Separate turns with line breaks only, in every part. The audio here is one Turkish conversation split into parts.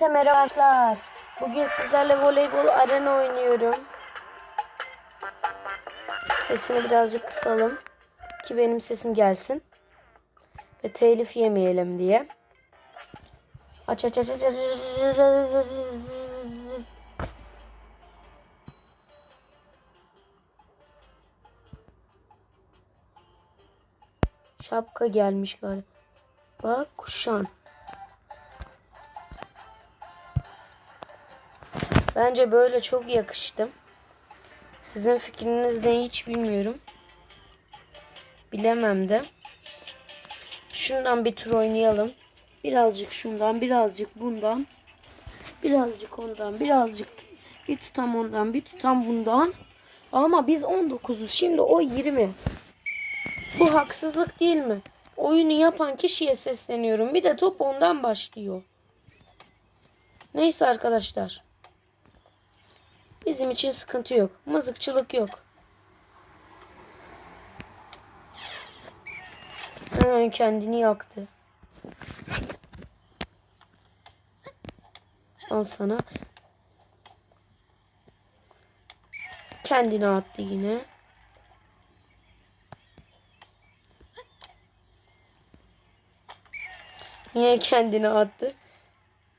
Herkese merhaba. Bugün sizlerle voleybol arena oynuyorum. Sesini birazcık kısalım. Ki benim sesim gelsin. Ve telif yemeyelim diye. Aç aç aç aç. aç. Şapka gelmiş galiba. Bak kuşan. Bence böyle çok yakıştım. Sizin fikriniz ne hiç bilmiyorum. Bilemem de. Şundan bir tur oynayalım. Birazcık şundan, birazcık bundan. Birazcık ondan, birazcık bir tutam ondan, bir tutam bundan. Ama biz 19'uz. Şimdi o 20. Bu haksızlık değil mi? Oyunu yapan kişiye sesleniyorum. Bir de top ondan başlıyor. Neyse arkadaşlar. Bizim için sıkıntı yok. Mızıkçılık yok. Hemen kendini yaktı. Al sana. Kendini attı yine. Yine kendini attı.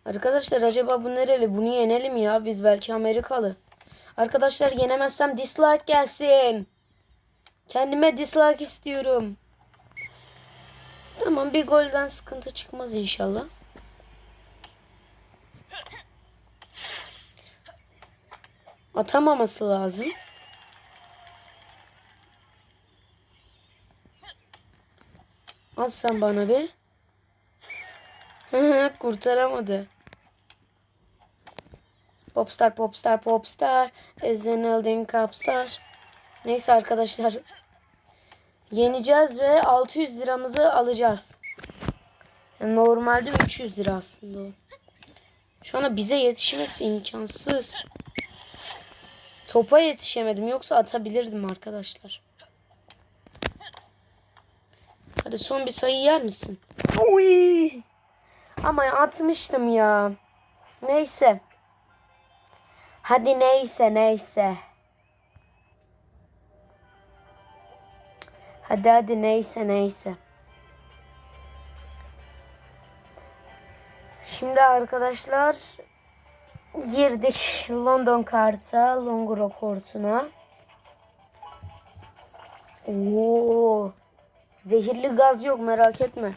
Arkadaşlar acaba bu nereli? Bunu yenelim ya. Biz belki Amerikalı. Arkadaşlar yenemezsem dislike gelsin. Kendime dislike istiyorum. Tamam bir golden sıkıntı çıkmaz inşallah. Atamaması lazım. At sen bana bir. Kurtaramadı. Popstar, popstar, popstar. Ezenildin kapstar. Neyse arkadaşlar. Yeneceğiz ve 600 liramızı alacağız. Yani normalde 300 lira aslında o. Şu anda bize yetişmesi imkansız. Topa yetişemedim. Yoksa atabilirdim arkadaşlar. Hadi son bir sayı yer misin? Uy! Ama atmıştım ya. Neyse. Hadi neyse neyse. Hadi hadi neyse neyse. Şimdi arkadaşlar girdik London karta Longro kortuna. Oo. Zehirli gaz yok merak etme.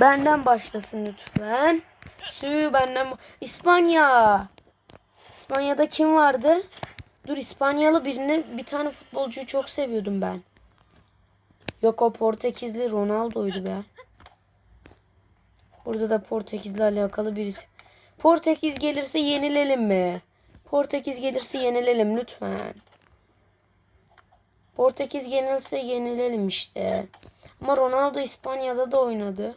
Benden başlasın lütfen. Sü benden İspanya. İspanya'da kim vardı? Dur İspanyalı birini bir tane futbolcuyu çok seviyordum ben. Yok o Portekizli Ronaldo'ydu be. Burada da Portekizli alakalı birisi. Portekiz gelirse yenilelim mi? Portekiz gelirse yenilelim lütfen. Portekiz yenilse yenilelim işte. Ama Ronaldo İspanya'da da oynadı.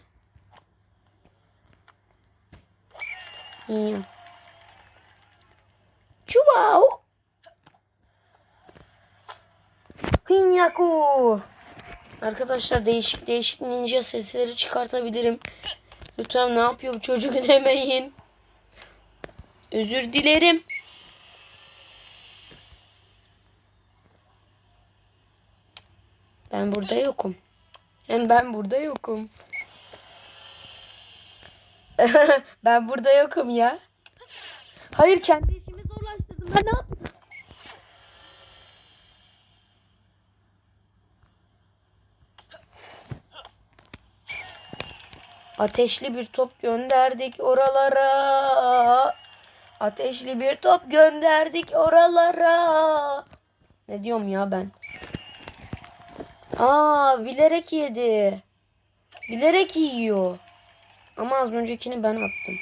İyi. Çubao. Hinyaku. Arkadaşlar değişik değişik ninja sesleri çıkartabilirim. Lütfen ne yapıyor bu çocuk demeyin. Özür dilerim. Ben burada yokum. Yani ben burada yokum. ben burada yokum ya. Hayır kendi işimi zorlaştırdım. Ben ne yapayım? Ateşli bir top gönderdik oralara. Ateşli bir top gönderdik oralara. Ne diyorum ya ben? Aa bilerek yedi. Bilerek yiyor. Ama az öncekini ben attım.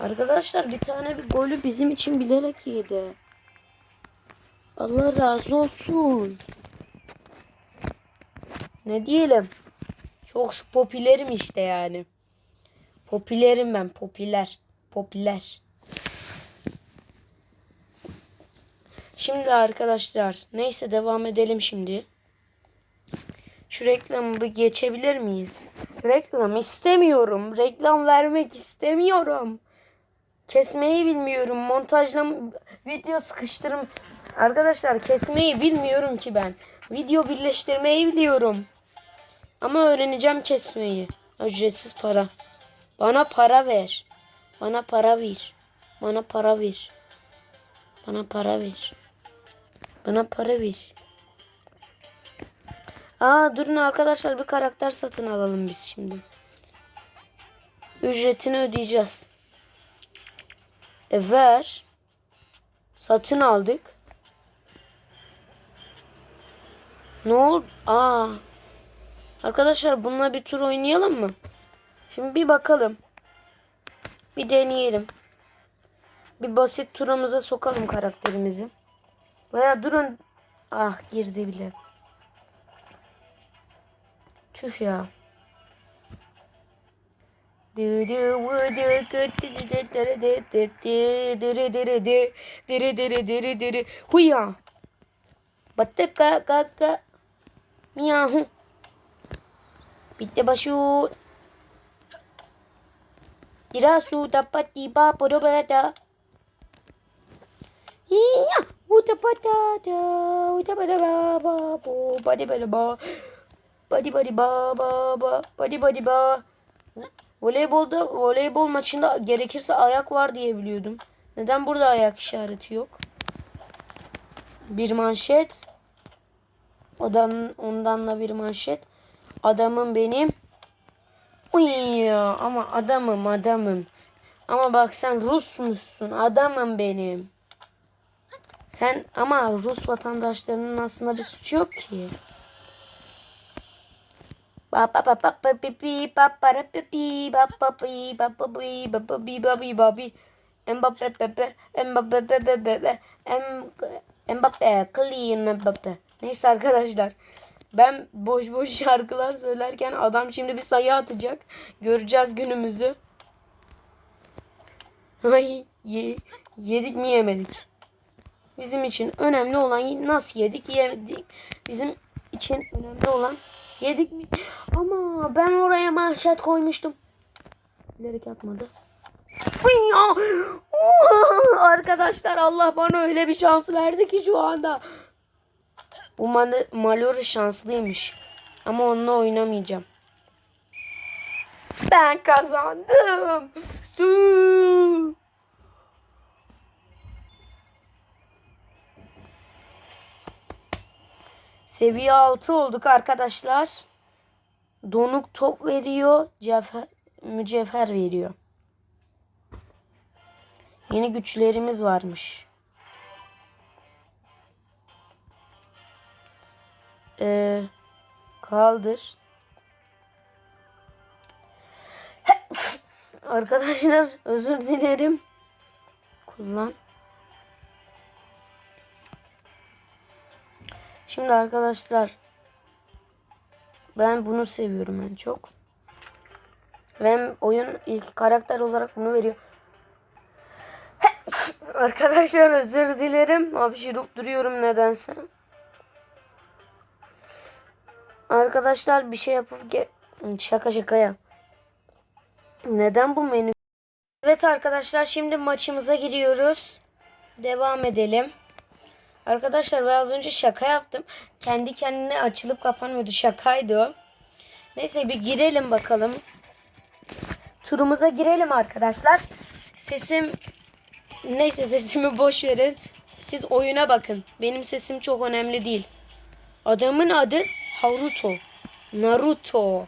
Arkadaşlar bir tane bir golü bizim için bilerek yedi. Allah razı olsun. Ne diyelim? Çok popülerim işte yani. Popülerim ben popüler. Popüler. Şimdi arkadaşlar neyse devam edelim şimdi. Şu reklamı bir geçebilir miyiz? Reklam istemiyorum. Reklam vermek istemiyorum. Kesmeyi bilmiyorum. Montajla video sıkıştırım. Arkadaşlar kesmeyi bilmiyorum ki ben. Video birleştirmeyi biliyorum. Ama öğreneceğim kesmeyi. Ücretsiz para. Bana para ver. Bana para ver. Bana para ver. Bana para ver. Bana para ver. Aa durun arkadaşlar bir karakter satın alalım biz şimdi. Ücretini ödeyeceğiz. E ver. Satın aldık. Ne oldu? Aa. Arkadaşlar bununla bir tur oynayalım mı? Şimdi bir bakalım. Bir deneyelim. Bir basit turumuza sokalım karakterimizi. Veya durun. Ah girdi bile. Tüh ya. Huya. Battı ka. Miyahu. Bitti başı. Dirasu dapat tiba pada bata. Iya, udah pada da, udah pada ba ba bo, ba. Badi badi ba ba ba. Badi badi ba. Voleybolda voleybol maçında gerekirse ayak var diye biliyordum. Neden burada ayak işareti yok? Bir manşet. Odan, ondan da bir manşet. Adamım benim. Uy ama adamım adamım. Ama bak sen Rusmuşsun. Adamım benim. Sen ama Rus vatandaşlarının aslında bir suçu yok ki. Mbappe Neyse arkadaşlar ben boş boş şarkılar söylerken adam şimdi bir sayı atacak. Göreceğiz günümüzü. Ay ye, yedik mi yemedik. Bizim için önemli olan nasıl yedik yedik. Bizim için önemli olan Yedik mi? Ama ben oraya manşet koymuştum. Bilerek atmadı. Arkadaşlar Allah bana öyle bir şans verdi ki şu anda. Bu Mal Malori şanslıymış. Ama onunla oynamayacağım. Ben kazandım. Su. Seviye 6 olduk arkadaşlar. Donuk top veriyor. Cevher, mücevher veriyor. Yeni güçlerimiz varmış. Ee, kaldır. Arkadaşlar özür dilerim. Kullan. Şimdi arkadaşlar ben bunu seviyorum en çok. Ve oyun ilk karakter olarak bunu veriyor. arkadaşlar özür dilerim. Hapşırıp duruyorum nedense. Arkadaşlar bir şey yapıp ge şaka şaka ya. Neden bu menü? Evet arkadaşlar şimdi maçımıza giriyoruz. Devam edelim. Arkadaşlar ben az önce şaka yaptım. Kendi kendine açılıp kapanmıyordu. Şakaydı o. Neyse bir girelim bakalım. Turumuza girelim arkadaşlar. Sesim neyse sesimi boş verin. Siz oyuna bakın. Benim sesim çok önemli değil. Adamın adı Haruto. Naruto.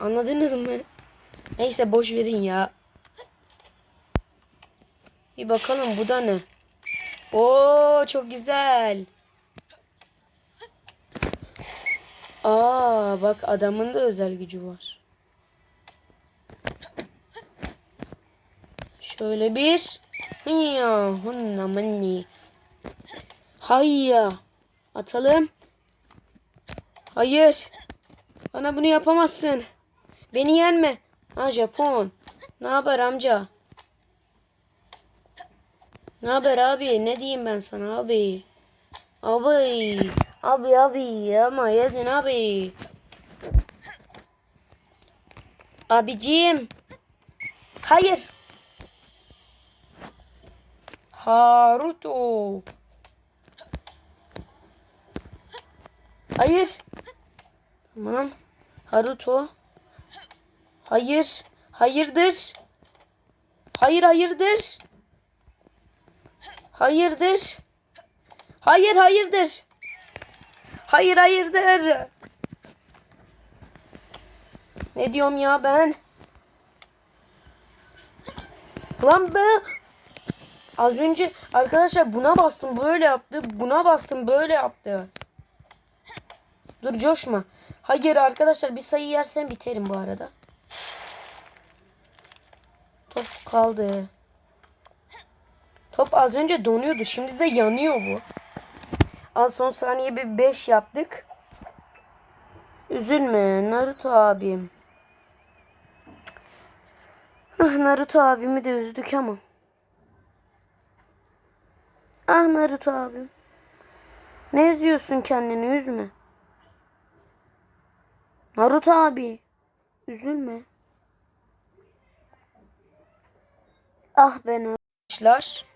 Anladınız mı? Neyse boş verin ya. Bir bakalım bu da ne? Oo çok güzel. Aa bak adamın da özel gücü var. Şöyle bir Hıya hunna manni. Hayya. Atalım. Hayır. Bana bunu yapamazsın. Beni yenme. Ha Japon. Ne haber amca? Ne haber abi? Ne diyeyim ben sana abi? Abi. Abi abi ama yedin abi. Abicim. Hayır. Haruto. Hayır. Tamam. Haruto. Hayır. Hayırdır. Hayır hayırdır. Hayırdır. Hayır hayırdır. Hayır hayırdır. Ne diyorum ya ben? Lan be. Az önce arkadaşlar buna bastım böyle yaptı. Buna bastım böyle yaptı. Dur coşma. Hayır arkadaşlar bir sayı yersen biterim bu arada. Top kaldı. Top az önce donuyordu. Şimdi de yanıyor bu. Az son saniye bir 5 yaptık. Üzülme Naruto abim. Ah Naruto abimi de üzdük ama. Ah Naruto abim. Ne üzüyorsun kendini üzme. Naruto abi. Üzülme. Ah ben arkadaşlar.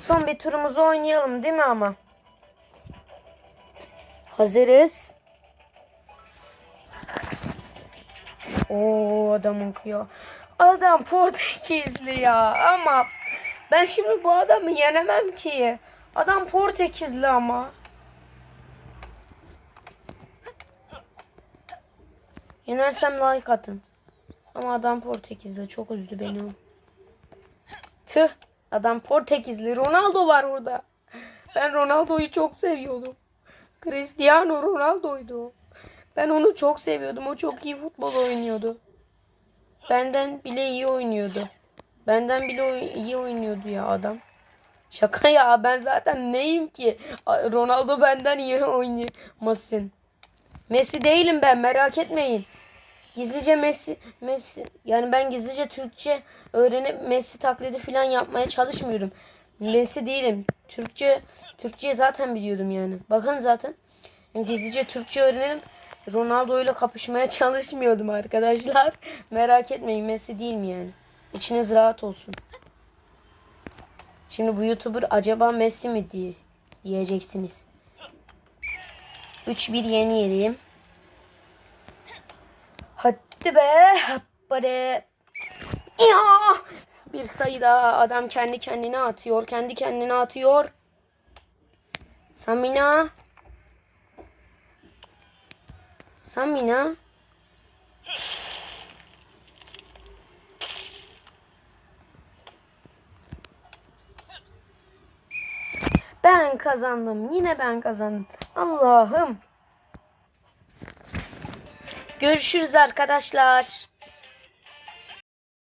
Son bir turumuzu oynayalım değil mi ama? Hazırız. Oo adamın kıyıyor. Adam Portekizli ya ama ben şimdi bu adamı yenemem ki. Adam Portekizli ama. Yenersem like atın. Ama adam Portekizli çok üzdü beni. o. Tüh adam Portekizli. Ronaldo var orada. Ben Ronaldo'yu çok seviyordum. Cristiano Ronaldo'ydu. Ben onu çok seviyordum. O çok iyi futbol oynuyordu. Benden bile iyi oynuyordu. Benden bile iyi oynuyordu ya adam. Şaka ya ben zaten neyim ki? Ronaldo benden iyi oynamasın. Messi değilim ben merak etmeyin. Gizlice Messi Messi yani ben gizlice Türkçe öğrenip Messi taklidi falan yapmaya çalışmıyorum. Messi değilim. Türkçe Türkçe zaten biliyordum yani. Bakın zaten gizlice Türkçe öğrenip Ronaldo ile kapışmaya çalışmıyordum arkadaşlar. Merak etmeyin Messi değilim yani. İçiniz rahat olsun. Şimdi bu YouTuber acaba Messi mi diye diyeceksiniz. 3-1 yeni yeriyim. Hadi be. Hadi. Ya! Bir sayı daha adam kendi kendine atıyor. Kendi kendine atıyor. Samina. Samina. Ben kazandım. Yine ben kazandım. Allah'ım. Görüşürüz arkadaşlar.